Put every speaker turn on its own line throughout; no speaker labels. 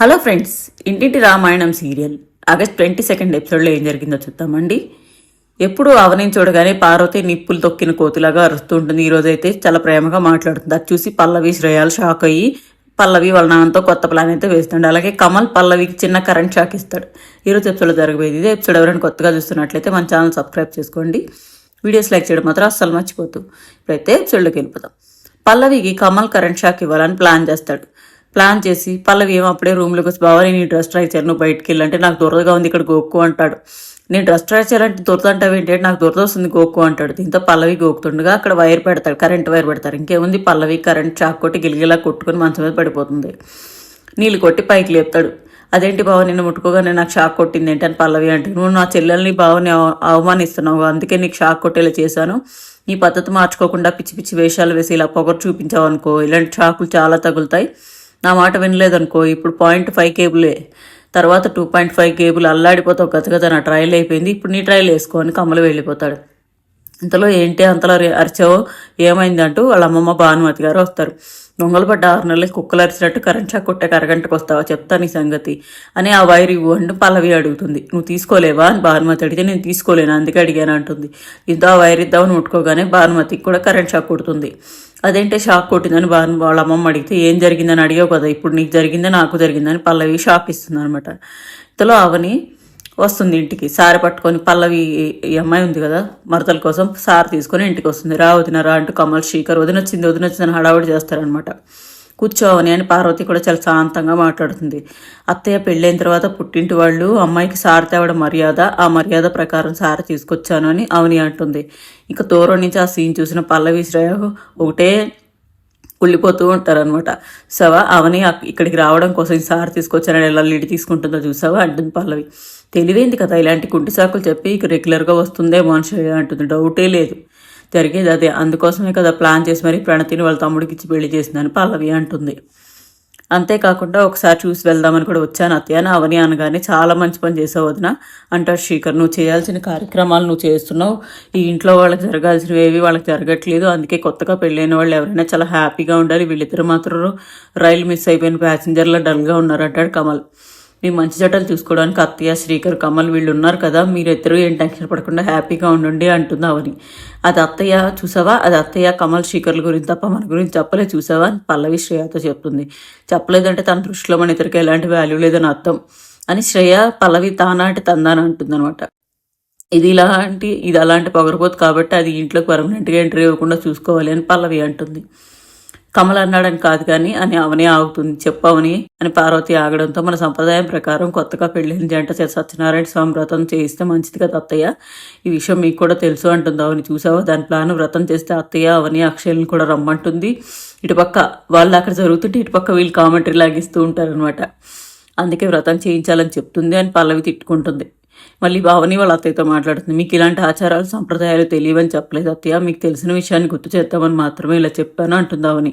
Hello friends Intinti Ramayanam serial. August twenty second ఎపిసోడ్లో ఏం జరిగిందో చూద్దామండి. ఎప్పుడు అవనిని చూడగానే పార్వతి నిప్పులు తొక్కిన కోతిలాగా అరుస్తూ ఉంటుంది. ఈరోజైతే చాలా ప్రేమగా మాట్లాడుతుంది. అది చూసి పల్లవి శ్రేయాలు షాక్ అయ్యి పల్లవి వాళ్ళ నాన్నతో కొత్త ప్లాన్ అయితే వేస్తాడు. అలాగే కమల్ పల్లవికి చిన్న కరెంట్ షాక్ ఇస్తాడు. ఈరోజు ఎపిసోడ్లో జరగబోయేది ఇదే. ఎపిసోడ్ ఎవరైనా కొత్తగా చూస్తున్నట్లయితే మన ఛానల్ సబ్స్క్రైబ్ చేసుకోండి. వీడియోస్ లైక్ చేయడం మాత్రం అస్సలు మర్చిపోతూ ఇప్పుడైతే ఎపిసోడ్లోకి వెళ్ళిపోతాం పల్లవికి కమల్ కరెంట్ షాక్ ఇవ్వాలని ప్లాన్ చేస్తాడు. ప్లాన్ చేసి పల్లవి ఏమో అప్పుడే రూమ్లోకి వచ్చి బావా నేను డ్రెస్ ట్రై చేయను నువ్వు బయటికి వెళ్ళంటే నాకు దురదగా ఉంది ఇక్కడ గోక్కు అంటాడు. నేను డ్రెస్ ట్రై చేయాలంటే దొరద అంటావు ఏంటి? అంటే నాకు దొరద వస్తుంది గోక్కు అంటాడు. దీంతో పల్లవి గోకుతుండగా అక్కడ వైర్ పెడతాడు కరెంట్ వైర్ పెడతారు. ఇంకేముంది? పల్లవి కరెంట్ షాక్ కొట్టి గిలిగిలా కొట్టుకొని మంచం మీద పడిపోతుంది. నీళ్ళు కొట్టి పైకి లేపుతాడు. అదేంటి బావ నిన్ను ముట్టుకోగానే నాకు షాక్ కొట్టింది ఏంటి? అని పల్లవి అంటే నువ్వు నా చెల్లెల్ని బావని అవమానిస్తున్నావు. అందుకే నీకు షాక్ కొట్టేలా చేశాను. నీ పద్ధతి మార్చుకోకుండా పిచ్చి పిచ్చి వేషాలు వేసి ఇలా పొగరు చూపించావు అనుకో ఇలాంటి షాకులు చాలా తగులుతాయి. నా మాట వినలేదనుకో ఇప్పుడు పాయింట్ ఫైవ్ కేబులే. తర్వాత టూ పాయింట్ ఫైవ్ కేబుల్ అల్లాడిపోతావు గత కదా నా ట్రయల్ అయిపోయింది ఇప్పుడు నీ ట్రయల్ వేసుకొని కమ్మలు వెళ్ళిపోతాడు. ఇంతలో ఏంటి అంతలో అరిచావు ఏమైంది అంటూ వాళ్ళ అమ్మమ్మ భానుమతి గారు వస్తారు. దొంగలు పడ్డ ఆరు నెలలకి కుక్కలు అరిచినట్టు కరెంట్ షాక్ కొట్టే అరగంటకు వస్తావా చెప్తా నీ సంగతి అని ఆ వైర్ ఇవ్వు అంటూ పల్లవి అడుగుతుంది. నువ్వు తీసుకోలేవా అని భానుమతి అడిగితే నేను తీసుకోలేను అందుకే అడిగాను అంటుంది. ఇద్దా ఆ వైర్ ఇద్దామని ముట్టుకోగానే భానుమతికి కూడా కరెంట్ షాక్ కొడుతుంది. అదేంటే షాక్ కొట్టిందని భాను వాళ్ళ అమ్మమ్మ అడిగితే ఏం జరిగిందని అడిగావు కదా ఇప్పుడు నీకు జరిగిందే నాకు జరిగిందని పల్లవి షాక్ ఇస్తుంది అనమాట. ఇంతలో అవని వస్తుంది ఇంటికి సారి పట్టుకొని పల్లవి ఈ అమ్మాయి ఉంది కదా మరతల కోసం సారి తీసుకొని ఇంటికి వస్తుంది రా వదినరా అంటూ కమల్ శీకర్ వదినొచ్చింది వదినొచ్చిందని హడావుడి చేస్తారనమాట. కూర్చోవని అని పార్వతి కూడా చాలా శాంతంగా మాట్లాడుతుంది. అత్తయ్య పెళ్ళైన తర్వాత పుట్టింటి వాళ్ళు అమ్మాయికి సార తేవడం మర్యాద ఆ మర్యాద ప్రకారం సార్ తీసుకొచ్చాను అని అవని అంటుంది. ఇక దూరం నుంచి ఆ సీన్ చూసిన పల్లవి శ్రేయ ఒకటే కుళ్ళిపోతూ ఉంటారనమాట సవా అవని ఇక్కడికి రావడం కోసం సార్ తీసుకొచ్చానని ఎలా లీడ్ తీసుకుంటుందో చూసావా? అంటుంది పల్లవి. తెలివైంది కదా ఇలాంటి కుంటి సాకులు చెప్పి ఇక రెగ్యులర్గా వస్తుందే మనిషి అంటుంది. డౌటే లేదు. జరిగేది అదే. అందుకోసమే కదా ప్లాన్ చేసి మరి ప్రణతిని వాళ్ళ తమ్ముడికి ఇచ్చి పెళ్ళి చేసిందని పల్లవి అంటుంది. అంతేకాకుండా ఒకసారి చూసి వెళ్దామని కూడా వచ్చాను అత్తయ్య. అని అవని అనగానే చాలా మంచి పని చేసావు వదిన. అంటాడు శ్రీకర్ నువ్వు చేయాల్సిన కార్యక్రమాలు నువ్వు చేస్తున్నావు. ఈ ఇంట్లో వాళ్ళకి జరగాల్సినవి ఏవి వాళ్ళకి జరగట్లేదు. అందుకే కొత్తగా పెళ్ళైన వాళ్ళు ఎవరైనా చాలా హ్యాపీగా ఉండాలి. వీళ్ళిద్దరు మాత్రం రైలు మిస్ అయిపోయిన ప్యాసింజర్లో డల్గా ఉన్నారు అంటాడు కమల్. మీ మంచి జటలు చూసుకోవడానికి అత్తయ్య శ్రీకర్ కమల్ వీళ్ళు ఉన్నారు కదా మీరిద్దరూ ఏం టెన్షన్ పడకుండా హ్యాపీగా ఉండండి అంటుంది అవని. అది అత్తయ్య చూసావా? అది అత్తయ్య కమల్ శ్రీకర్ల గురించి తప్ప మన గురించి చెప్పలే చూసావా? అని పల్లవి శ్రేయతో చెప్తుంది. చెప్పలేదంటే తన దృష్టిలో మన ఇద్దరికి ఎలాంటి వాల్యూ లేదని అర్థం అని శ్రేయ పల్లవి తానా అంటే తందాన అంటుంది అనమాట ఇది ఇలాంటి ఇది అలాంటి పొగరపోతు కాబట్టి అది ఇంట్లోకి పర్మనెంట్గా ఎంట్రీ ఇవ్వకుండా చూసుకోవాలి అని పల్లవి అంటుంది. కమల్ అన్నాడని కాదు కానీ అని అవనే ఆగుతుంది. చెప్పవని అని పార్వతి ఆగడంతో మన సంప్రదాయం ప్రకారం కొత్తగా పెళ్ళిన జంట సత్యనారాయణ స్వామి వ్రతం చేయిస్తే మంచిది కదా అత్తయ్య? ఈ విషయం మీకు కూడా తెలుసు అంటుంది అవని. చూసావా? దాని ప్లాన్ వ్రతం చేస్తే అత్తయ్య అవని అక్షయల్ని కూడా రమ్మంటుంది. ఇటుపక్క వాళ్ళు అక్కడ జరుగుతుంటే ఇటుపక్క వీళ్ళు కామెంటరీ లాగిస్తూ ఉంటారనమాట అందుకే వ్రతం చేయించాలని చెప్తుంది అని పల్లవి తిట్టుకుంటుంది. మళ్ళీ భావని వాళ్ళ అత్తయ్యతో మాట్లాడుతుంది. మీకు ఇలాంటి ఆచారాలు సంప్రదాయాలు తెలియవని చెప్పలేదు అత్తయ్య. మీకు తెలిసిన విషయాన్ని గుర్తు చేద్దామని మాత్రమే ఇలా చెప్పాను అంటుంది అవని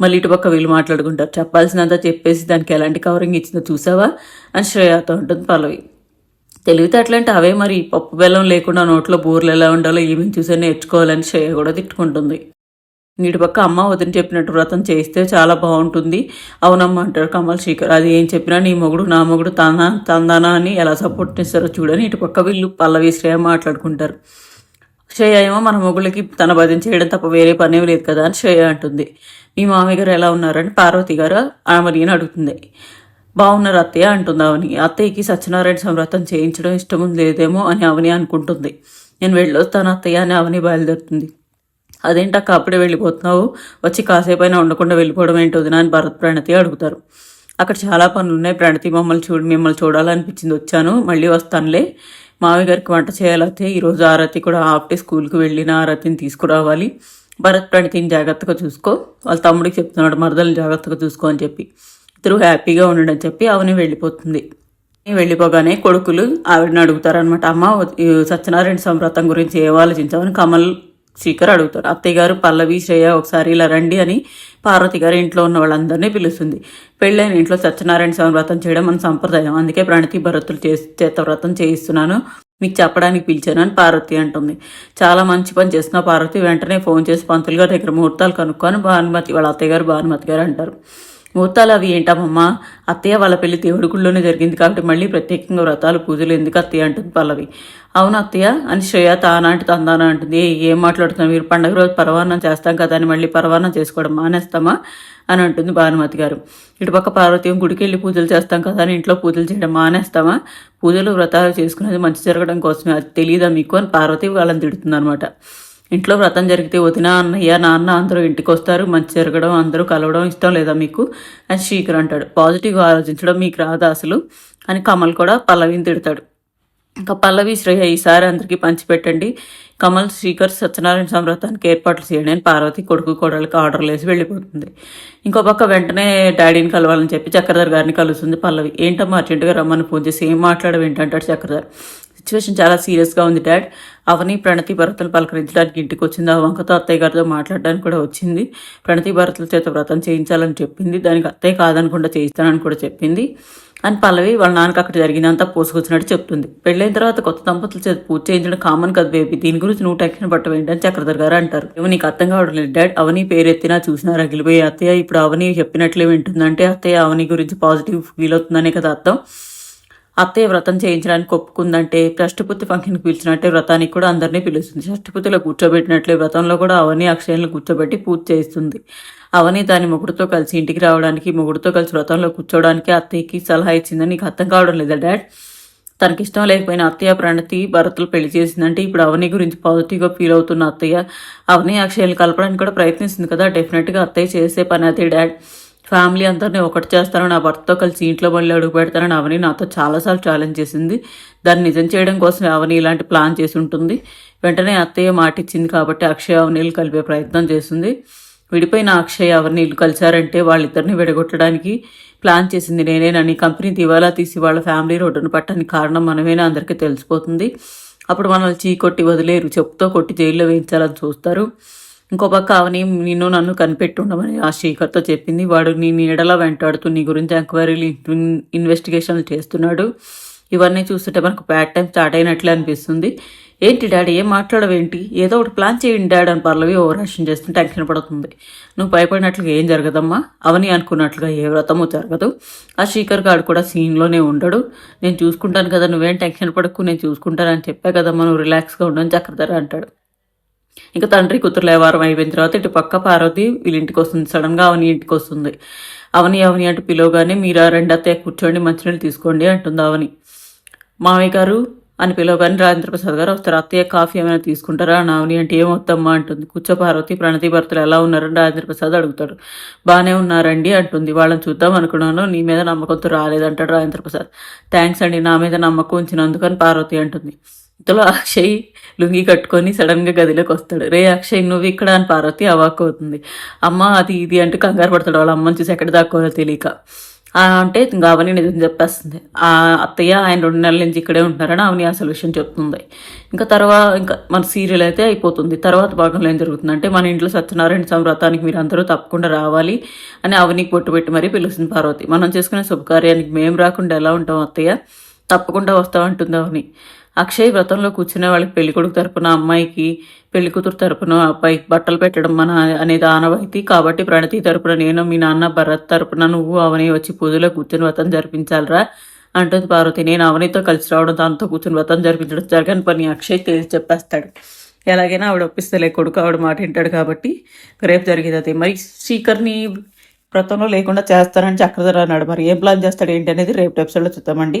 మళ్ళీ ఇటుపక్క వీళ్ళు మాట్లాడుకుంటారు. చెప్పాల్సినంత చెప్పేసి దానికి ఎలాంటి కవరింగ్ ఇచ్చిందో చూసావా? అని శ్రేయాతో ఉంటుంది పల్లవి. తెలివితేటలంటే అవే మరి. పప్పు బెల్లం లేకుండా నోట్లో బూర్లు ఎలా ఉండాలో ఏమేమి చూసే నేర్చుకోవాలని శ్రేయ కూడా తిట్టుకుంటుంది. పక్క అమ్మ వదిన చెప్పినట్టు వ్రతం చేస్తే చాలా బాగుంటుంది. అవునమ్మ అంటారు కమల్ శేఖర్. అది ఏం చెప్పినా నీ మొగుడు నా మొగుడు తన తందానా అని ఎలా సపోర్ట్ ఇస్తారో చూడని ఇటు పక్క వీళ్ళు పల్లవి శ్రేయ మాట్లాడుకుంటారు. శ్రేయ ఏమో మన మొగుళ్ళకి తన భజన చేయడం తప్ప వేరే పనేం లేదు కదా అని శ్రేయ అంటుంది. మీ మామయ్య గారు ఎలా ఉన్నారని పార్వతి గారు ఆమెని అడుగుతుంది. బాగున్నారు అత్తయ్య అంటుంది అవని అత్తయ్యకి సత్యనారాయణ సంవ్రతం చేయించడం ఇష్టం లేదేమో అని అవని అనుకుంటుంది. నేను వెళ్ళొస్తాను అత్తయ్య అని అవని బయలుదేరుతుంది. అదేంటక్క అప్పుడే వెళ్ళిపోతున్నావు? వచ్చి కాసేపైనా ఉండకుండా వెళ్ళిపోవడం ఏంటి వదినా అని భరత్ ప్రణతి అడుగుతారు. అక్కడ చాలా పనులు ఉన్నాయి ప్రణతి మమ్మల్ని చూడు మిమ్మల్ని చూడాలనిపించింది. వచ్చాను మళ్ళీ వస్తానులే. మావి గారికి వంట చేయాలైతే ఈరోజు ఆరతి కూడా హాఫ్ డే స్కూల్కి వెళ్ళిన ఆరతిని తీసుకురావాలి. భరత్ ప్రణతిని జాగ్రత్తగా చూసుకో. వాళ్ళ తమ్ముడికి చెప్తున్నాడు మరదల్ని జాగ్రత్తగా చూసుకో అని చెప్పి. ఇద్దరు హ్యాపీగా ఉండడం అని చెప్పి అవని వెళ్ళిపోతుంది. వెళ్ళిపోగానే కొడుకులు ఆవిడని అడుగుతారనమాట అమ్మ సత్యనారాయణ సంవ్రతం గురించి ఏం ఆలోచించామని కమల్ శీకర్ అడుగుతారు అత్తయ్య గారు పల్లవి శ్రేయ ఒకసారి ఇలా రండి అని పార్వతి గారు ఇంట్లో ఉన్న వాళ్ళందరినీ పిలుస్తుంది. పెళ్ళైన ఇంట్లో సత్యనారాయణ స్వామి వ్రతం చేయడం మన సంప్రదాయం. అందుకే ప్రణతి భరతులు చేసి చేత వ్రతం చేయిస్తున్నాను. మీకు చెప్పడానికి పిలిచాను అని పార్వతి అంటుంది. చాలా మంచి పని చేస్తున్న పార్వతి వెంటనే ఫోన్ చేసి పంతులు గారి దగ్గర ముహూర్తాలు కనుక్కొని భానుమతి వాళ్ళ అత్తయ్య గారు భానుమతి గారు అంటారు. ముహూర్తాలు అవి ఏంటమ్మమ్మా అత్తయ్య వాళ్ళ పెళ్ళి దేవుడి గుళ్ళోనే జరిగింది కాబట్టి మళ్ళీ ప్రత్యేకంగా వ్రతాలు పూజలు ఎందుకు అత్తయ్య అంటుంది పల్లవి. అవును అత్తయ్య అని శ్రేయ తానా అంటే తందానా అంటుంది. ఏం మాట్లాడుతున్నారు మీరు పండగ రోజు పరవానం చేస్తాం కదా అని మళ్ళీ పరవానం చేసుకోవడం మానేస్తామా? అని అంటుంది భానుమతి గారు. ఇటుపక్క పార్వతీయం గుడికి వెళ్ళి పూజలు చేస్తాం కదా అని ఇంట్లో పూజలు చేయడం మానేస్తామా? పూజలు వ్రతాలు చేసుకునేది మంచి జరగడం కోసమే. అది తెలియదా మీకు? అని పార్వతి వాళ్ళని తిడుతుంది అనమాట ఇంట్లో వ్రతం జరిగితే వదిన అన్నయ్య నాన్న అందరూ ఇంటికి వస్తారు మంచి జరగడం అందరూ కలవడం ఇష్టం లేదా మీకు? అని శ్రీకర్ అంటాడు. పాజిటివ్గా ఆలోచించడం మీకు రాదా అసలు? అని కమల్ కూడా పల్లవిని తిడతాడు. ఇంకా పల్లవి శ్రేయ ఈసారి అందరికీ పంచిపెట్టండి. కమల్ శ్రీకర్ సత్యనారాయణ సంవ్రతానికి ఏర్పాట్లు చేయండి అని పార్వతి కొడుకు కోడలికి ఆర్డర్లు వేసి వెళ్ళిపోతుంది. ఇంకో పక్క వెంటనే డాడీని కలవాలని చెప్పి చక్రధర్ గారిని కలుస్తుంది పల్లవి. ఏంటమ్మా అర్జెంటుగా రమ్మని ఫోన్ చేసి ఏం మాట్లాడవు ఏంటంటాడు చక్రధర్. సిచ్యువేషన్ చాలా సీరియస్గా ఉంది డాడ్. అవని ప్రణతి భరతలు పలకరించడానికి ఇంటికి వచ్చింది. ఆ వంకతో అత్తయ్య గారితో మాట్లాడడానికి కూడా వచ్చింది. ప్రణతి భరతల చేత వ్రతం చేయించాలని చెప్పింది. దానికి అత్తయ్య కాదనకుండా చేయిస్తానని కూడా చెప్పింది. అని పల్లవి వాళ్ళ నాన్నకి అక్కడ జరిగిందంతా పోసుకొచ్చినట్టు చెప్తుంది. పెళ్ళైన తర్వాత కొత్త దంపతుల చేత పూజ చేయించడం కామన్ కదా బేబీ. దీని గురించి నువ్వు టెన్షన్ పట్టం ఏంటని చక్రధర్ గారు అంటారు. ఏమో నీకు అర్థం కావడం లేదు డాడ్. అవని పేరెత్తినా చూసినా రగిలిపోయి అత్తయ్య. ఇప్పుడు అవని చెప్పినట్లే వింటుందంటే అత్తయ్య అవని గురించి పాజిటివ్ ఫీల్ అవుతుందనే కదా అర్థం. అత్తయ్య వ్రతం చేయించడానికి ఒప్పుకుందంటే షష్ఠపుత్తి ఫంక్షన్కి పిలిచినట్టే వ్రతానికి కూడా అందరినీ పిలుస్తుంది. షష్ఠపుత్తిలో కూర్చోబెట్టినట్లే వ్రతంలో కూడా అవని అక్షయంలో కూర్చోబెట్టి పూజ చేస్తుంది. అవని దాని మొగుడుతో కలిసి ఇంటికి రావడానికి మొగుడుతో కలిసి వ్రతంలో కూర్చోవడానికి అత్తయ్యకి సలహా ఇచ్చిందని నీకు అర్థం కావడం లేదా డాడ్? తనకి ఇష్టం లేకపోయినా అత్తయ్య ప్రణతి భరత్లో పెళ్ళి చేసిందంటే ఇప్పుడు అవని గురించి పాజిటివ్గా ఫీల్ అవుతున్న అత్తయ్య అవని అక్షయాలు కలపడానికి కూడా ప్రయత్నిస్తుంది కదా. డెఫినెట్గా అత్తయ్య చేసే పని అదే డాడ్. ఫ్యామిలీ అందరినీ ఒకటి చేస్తానని నా భర్తతో కలిసి ఇంట్లో మళ్ళీ అడుగు పెడతానని అవని నాతో చాలాసార్లు ఛాలెంజ్ చేసింది. దాన్ని నిజం చేయడం కోసం అవని ఇలాంటి ప్లాన్ చేసి ఉంటుంది. వెంటనే అత్తయ్య మాట ఇచ్చింది కాబట్టి అక్షయ అవనీలు కలిపే ప్రయత్నం చేస్తుంది విడిపోయిన అక్షయ్ అవనీలు కలిశారంటే వాళ్ళిద్దరిని విడగొట్టడానికి ప్లాన్ చేసింది నేనేనని కంపెనీ దివాలా తీసి వాళ్ళ ఫ్యామిలీ రోడ్డును పట్టడానికి కారణం మనమేనా అందరికీ తెలిసిపోతుంది. అప్పుడు మనల్ని చీ కొట్టి వదిలేరు. చెప్పుతో కొట్టి జైల్లో వేయించాలని చూస్తారు. ఇంకో పక్క అవని నిన్ను నన్ను కనిపెట్టుండమని ఆ శేఖర్తో చెప్పింది. వాడు నీ నీడలా వెంటాడుతూ నీ గురించి ఎంక్వైరీలు ఇన్వెస్టిగేషన్లు చేస్తున్నాడు. ఇవన్నీ చూస్తుంటే మనకు బ్యాడ్ టైం స్టార్ట్ అయినట్లే అనిపిస్తుంది. ఏంటి డాడీ ఏం మాట్లాడవేంటి? ఏదో ఒకటి ప్లాన్ చేయండి డాడీ అని పర్లవి ఓవరాక్షన్ చేస్తుంటే టెన్షన్ పడుతుంది. నువ్వు భయపడినట్లుగా ఏం జరగదమ్మా? అవని అనుకున్నట్లుగా ఏ వ్రతమో జరగదు. ఆ శీకర్ గాడు కూడా సీన్లోనే ఉండడు. నేను చూసుకుంటాను కదా నువ్వేం టెన్షన్ పడకు నేను చూసుకుంటానని చెప్పా కదమ్మా నువ్వు రిలాక్స్గా ఉండని చక్రధర అంటాడు. ఇంకా తండ్రి కూతురు లేవారం అయిపోయిన తర్వాత ఇటు పక్క పార్వతి వీళ్ళ ఇంటికి వస్తుంది సడన్గా అవని ఇంటికి వస్తుంది అవని అవని అంటూ పిలవగానే మీరు రెండు అత్తయ్య కూర్చోండి మంచినీళ్ళు తీసుకోండి అంటుంది అవని. మామయ్య గారు అని పిలవగానే రాజేంద్ర ప్రసాద్ గారు వస్తారు. అత్తయ్య కాఫీ ఏమైనా తీసుకుంటారా? అని అవని అంటే ఏమొద్దమ్మా అంటుంది. కూర్చో పార్వతి ప్రణతి భర్తలు ఎలా ఉన్నారని రాజేంద్ర ప్రసాద్ అడుగుతాడు. బాగానే ఉన్నారండి అంటుంది. వాళ్ళని చూద్దాం అనుకున్నాను నీ మీద నమ్మకంతో రాలేదంటాడు రాజేంద్ర ప్రసాద్. థ్యాంక్స్ అండి నా మీద నమ్మకం ఉంచినందుకని పార్వతి అంటుంది. ఇంతలో అక్షయ్ లుంగి కట్టుకొని సడన్గా గదిలోకి వస్తాడు. రే అక్షయ్ నువ్వు ఇక్కడ అని పార్వతి అవాక్ అవుతుంది. అమ్మ అది ఇది అంటే కంగారు పడతాడు. వాళ్ళ అమ్మని చూసి ఎక్కడ దాక్కోవాలో తెలియక. అంటే ఇంకా అవని నిజం చెప్పేస్తుంది. ఆ అత్తయ్య ఆయన రెండు నెలల నుంచి ఇక్కడే ఉంటున్నారని అవని ఆ సొల్యూషన్ చెప్తుంది. ఇంకా తర్వాత ఇంకా మన సీరియల్ అయితే అయిపోతుంది. తర్వాత భాగంలో ఏం జరుగుతుందంటే మన ఇంట్లో సత్యనారాయణ సంవ్రతానికి మీరు అందరూ తప్పకుండా రావాలి అని అవనికి పొట్టు పెట్టి మరీ పిలుస్తుంది పార్వతి. మనం చేసుకునే శుభకార్యానికి మేము రాకుండా ఎలా ఉంటాం అత్తయ్య? తప్పకుండా వస్తామంటుంది అవని. అక్షయ్ వ్రతంలో కూర్చునే వాళ్ళకి పెళ్ళికొడుకు తరపున అమ్మాయికి పెళ్ళి కూతురు తరపున అబ్బాయికి బట్టలు పెట్టడం మన అనేది ఆనవాయితీ కాబట్టి ప్రణతి తరపున నేను మీ నాన్న భరత్ తరపున నువ్వు అవని వచ్చి పూజలో కూర్చుని వ్రతం జరిపించాలరా అంటుంది పార్వతి. నేను అవనితో కలిసి రావడం దాంతో కూర్చుని వ్రతం జరిపించడం జరగని పని అక్షయ్ తెలిసి చెప్పేస్తాడు. ఎలాగైనా ఆవిడ ఒప్పిస్తలే కొడుకు ఆవిడ మాట వింటాడు కాబట్టి రేపు జరిగేది అది. మరి స్పీకర్ని వ్రతంలో లేకుండా చేస్తారని చక్రధర అన్నాడు. మరి ఏం ప్లాన్ చేస్తాడు ఏంటి అనేది రేపు ఎపిసోడ్లో చూద్దామండి.